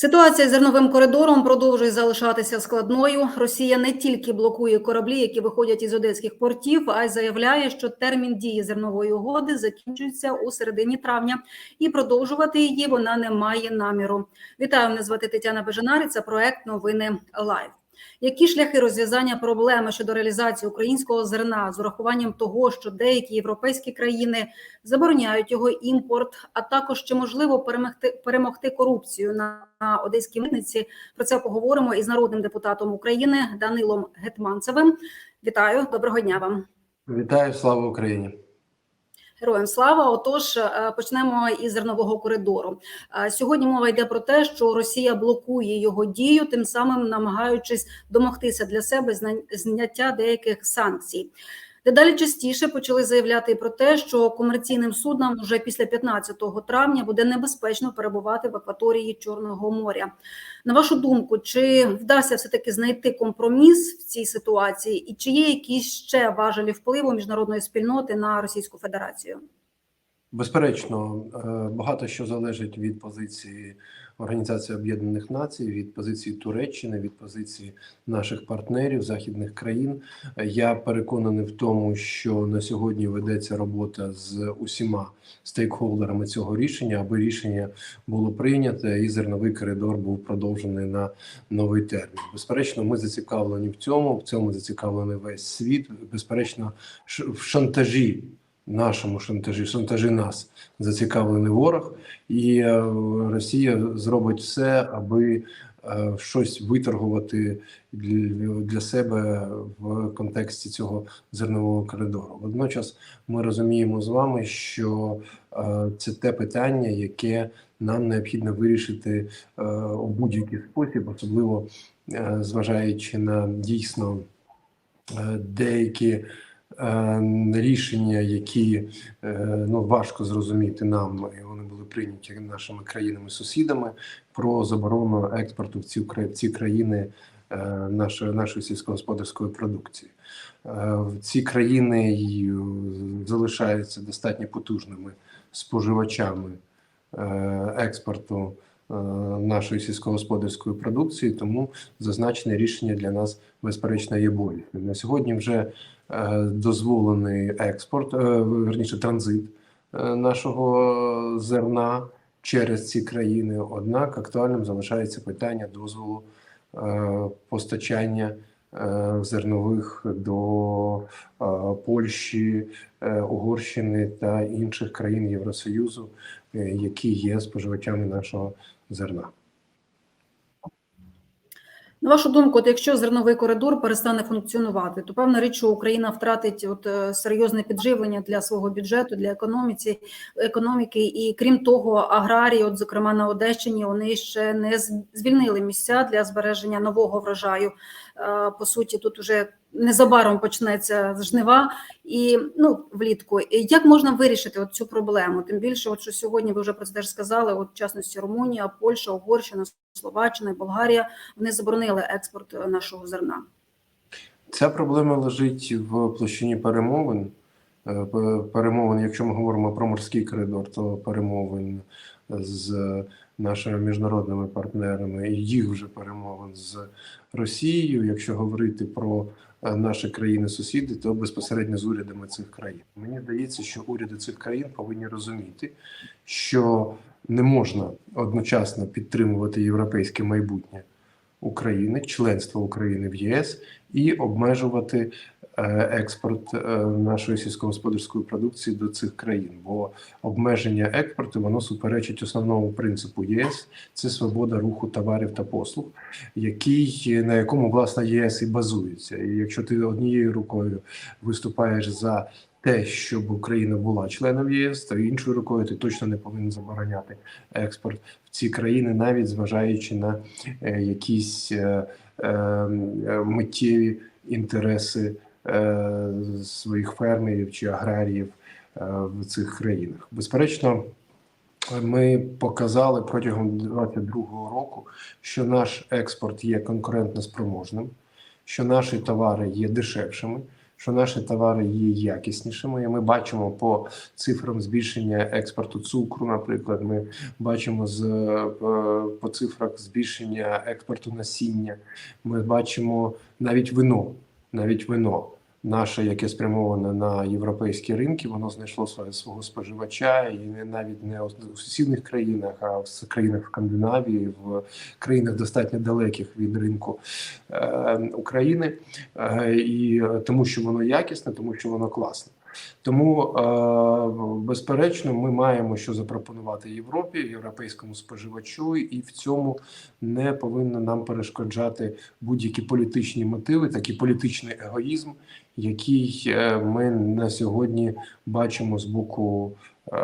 Ситуація з зерновим коридором продовжує залишатися складною. Росія не тільки блокує кораблі, які виходять із одеських портів, а й заявляє, що термін дії зернової угоди закінчується у середині травня, і продовжувати її вона не має наміру. Вітаю, мене звати Тетяна Бежанариця. Проект Новини Лайв. Які шляхи розв'язання проблеми щодо реалізації українського зерна з урахуванням того, що деякі європейські країни забороняють його імпорт, а також чи можливо перемогти перемогти корупцію на, одеській митниці? Про це поговоримо із народним депутатом України Данилом Гетманцевим. Вітаю, доброго дня вам. Вітаю, слава Україні. Героям слава. Отож, е, почнемо із зернового коридору. Е, Сьогодні мова йде про те, що Росія блокує його дію, тим самим намагаючись домогтися для себе зняття деяких санкцій. Дедалі частіше почали заявляти про те, що комерційним суднам вже після 15 травня буде небезпечно перебувати в акваторії Чорного моря. На вашу думку, чи вдасться все таки знайти компроміс в цій ситуації, і чи є якісь ще важелі впливу міжнародної спільноти на Російську Федерацію? Безперечно, е, багато що залежить від позиції Організації Об'єднаних Націй, від позиції Туреччини, від позиції наших партнерів західних країн. Я переконаний в тому, що на сьогодні ведеться робота з усіма стейкхолдерами цього рішення, аби рішення було прийнято і зерновий коридор був продовжений на новий термін. Безперечно, ми зацікавлені в цьому. В цьому зацікавлений весь світ. Безперечно, в шантажі нашому шантажі, шантажі нас зацікавлений ворог, і е, Росія зробить все, аби е, щось виторгувати для, себе в контексті цього зернового коридору. Водночас ми розуміємо з вами, що е, це те питання, яке нам необхідно вирішити у будь-який спосіб, особливо зважаючи на дійсно деякі рішення, які е, ну важко зрозуміти нам, і вони були прийняті нашими країнами-сусідами про заборону експорту в ці в ці країни е, нашої нашої сільськогосподарської продукції. Е, Ці країни е, залишаються достатньо потужними споживачами е, експорту е, нашої сільськогосподарської продукції, тому зазначене рішення для нас безперечно є болі. На сьогодні вже е, дозволений експорт, е, верніше транзит е, нашого зерна через ці країни. Однак актуальним залишається питання дозволу е, постачання е, зернових до е, Польщі, е, Угорщини та інших країн Євросоюзу, е, які є споживачами нашого зерна. На вашу думку, от якщо зерновий коридор перестане функціонувати, то певна річ, що Україна втратить от е, серйозне підживлення для свого бюджету, для економіці економіки, і крім того, аграрії, от зокрема на Одещині, вони ще не звільнили місця для збереження нового врожаю. Е, По суті, тут уже незабаром почнеться жнива і ну влітку. І Як можна вирішити от цю проблему? Тим більше, от що сьогодні ви вже про це теж сказали. От в частності Румунія, Польща, Угорщина, Словаччина, Болгарія вони заборонили експорт нашого зерна. Ця проблема лежить в площині перемовин. Е, пе- Перемовин, якщо ми говоримо про морський коридор, то перемовин з нашими міжнародними партнерами і їх вже перемовин з Росією. Якщо говорити про е, наші країни-сусіди, то безпосередньо з урядами цих країн. Мені здається, що уряди цих країн повинні розуміти, що не можна одночасно підтримувати європейське майбутнє України, членство України в ЄС і обмежувати е, експорт е, нашої сільськогосподарської продукції до цих країн. Бо обмеження експорту воно суперечить основному принципу ЄС це свобода руху товарів та послуг, який на якому власне ЄС і базується. І якщо ти однією рукою виступаєш за те, щоб Україна була членом ЄС, то іншою рукою ти точно не повинен забороняти експорт в ці країни, навіть зважаючи на е, якісь е, е, е, миттєві інтереси е, своїх фермерів чи аграріїв е, в цих країнах. Безперечно, ми показали протягом 2022 року, що наш експорт є конкурентно спроможним, що наші товари є дешевшими, що наші товари є якіснішими. І ми бачимо по цифрам збільшення експорту цукру. Наприклад, ми бачимо з е, по цифрах збільшення експорту насіння. Ми бачимо навіть вино, навіть вино. Наше, яке спрямоване на європейські ринки, воно знайшло своє свого споживача, і не навіть не у сусідніх країнах, а в країнах Скандинавії, в країнах достатньо далеких від ринку е, України, е, і е, тому, що воно якісне, тому що воно класне. Тому, е, безперечно, ми маємо що запропонувати Європі, європейському споживачу, і в цьому не повинно нам перешкоджати будь-які політичні мотиви, такий політичний егоїзм, який е, ми на сьогодні бачимо з боку е,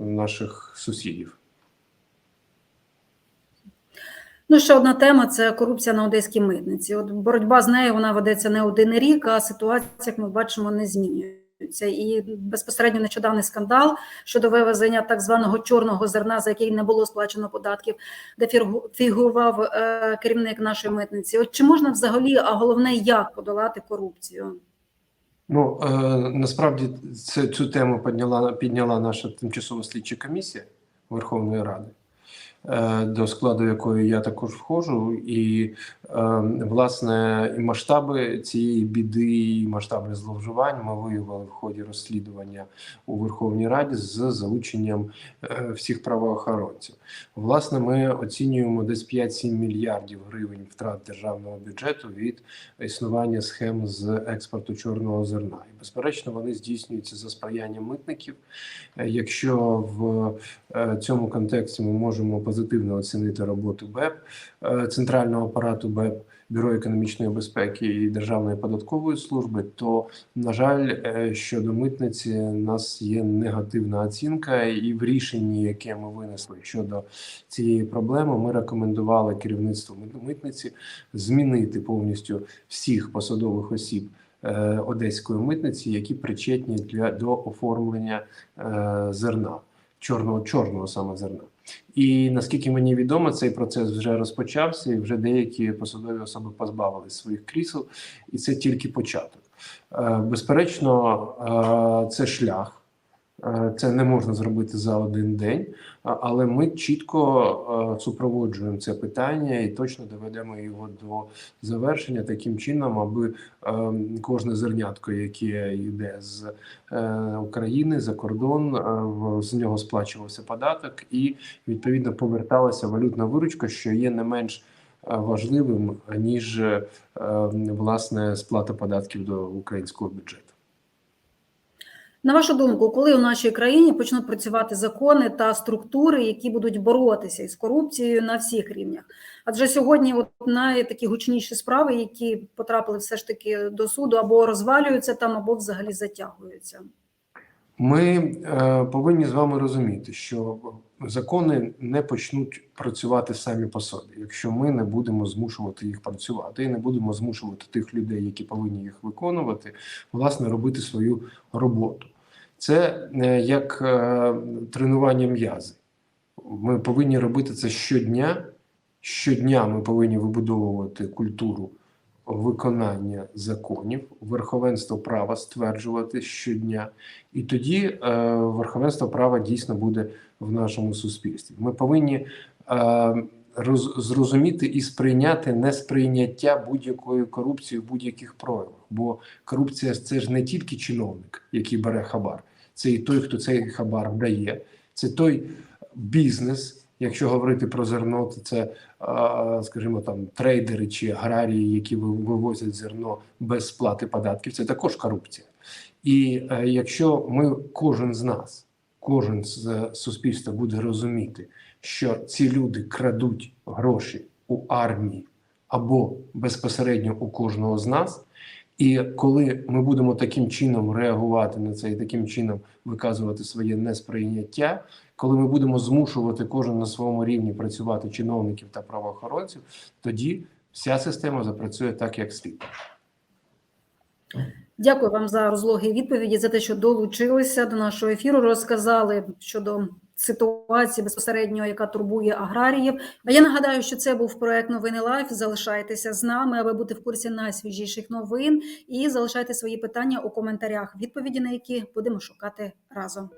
наших сусідів. Ну, ще одна тема це корупція на одеській митниці. От боротьба з нею вона ведеться не один рік, а ситуація, як ми бачимо, не змінюється. І безпосередньо нещодавний скандал щодо вивезення так званого чорного зерна, за який не було сплачено податків, де фігу- фігурував е, керівник нашої митниці. От чи можна взагалі, а головне, як подолати корупцію? Ну е, насправді це цю тему підняла підняла наша тимчасова слідча комісія Верховної Ради, до складу якої я також входжу, і е, власне масштаби цієї біди, і масштаби зловживань ми виявили в ході розслідування у Верховній Раді з залученням е, всіх правоохоронців. Власне, ми оцінюємо десь 5-7 мільярдів гривень втрат державного бюджету від існування схем з експорту чорного зерна. І безперечно, вони здійснюються за сприяння митників. Е, Якщо в е, цьому контексті ми можемо позитивно оцінити роботу БЕП, е, центрального апарату БЕП. Бюро економічної безпеки і Державної податкової служби, то на жаль, е, щодо митниці у нас є негативна оцінка, і в рішенні, яке ми винесли щодо цієї проблеми, ми рекомендували керівництву митниці змінити повністю всіх посадових осіб е, одеської митниці, які причетні для до оформлення е, зерна, чорного чорного саме зерна. І наскільки мені відомо, цей процес вже розпочався, і вже деякі посадові особи позбавили своїх крісел, і це тільки початок. Е, Безперечно, е, це шлях. Е, Це не можна зробити за один день, але ми чітко е, супроводжуємо це питання і точно доведемо його до завершення таким чином, аби е, кожне зернятко, яке йде з України за кордон, з нього сплачувався податок, і відповідно поверталася валютна виручка, що є не менш важливим ніж власне сплата податків до українського бюджету. На вашу думку, коли у нашій країні почнуть працювати закони та структури, які будуть боротися із корупцією на всіх рівнях? Адже сьогодні от найтакі гучніші справи, які потрапили все ж таки до суду, або розвалюються там, або взагалі затягуються. Ми е, повинні з вами розуміти, що закони не почнуть працювати самі по собі, якщо ми не будемо змушувати їх працювати і не будемо змушувати тих людей, які повинні їх виконувати, власне, робити свою роботу. Це е, як е, тренування м'язи. Ми повинні робити це щодня. Щодня ми повинні вибудовувати культуру виконання законів, верховенство права стверджувати щодня, і тоді е, верховенство права дійсно буде в нашому суспільстві. Ми повинні е, роз, зрозуміти і сприйняти несприйняття будь-якої корупції в будь-яких проявах. Бо корупція це ж не тільки чиновник, який бере хабар, це і той, хто цей хабар дає, це той бізнес. Якщо говорити про зерно, то це, скажімо, там трейдери чи аграрії, які вивозять зерно без сплати податків, це також корупція. І е, якщо ми, кожен з нас, кожен з е, суспільства буде розуміти, що ці люди крадуть гроші у армії або безпосередньо у кожного з нас. І коли ми будемо таким чином реагувати на це і таким чином виказувати своє несприйняття, коли ми будемо змушувати кожен на своєму рівні працювати чиновників та правоохоронців, тоді вся система запрацює так, як слід. Дякую вам за розлоги відповіді, за те, що долучилися до нашого ефіру, розказали щодо ситуації безпосередньо, яка турбує аграріїв. А я нагадаю, що це був проект Новини Лайф. Залишайтеся з нами, аби бути в курсі найсвіжіших новин, і залишайте свої питання у коментарях, відповіді на які будемо шукати разом.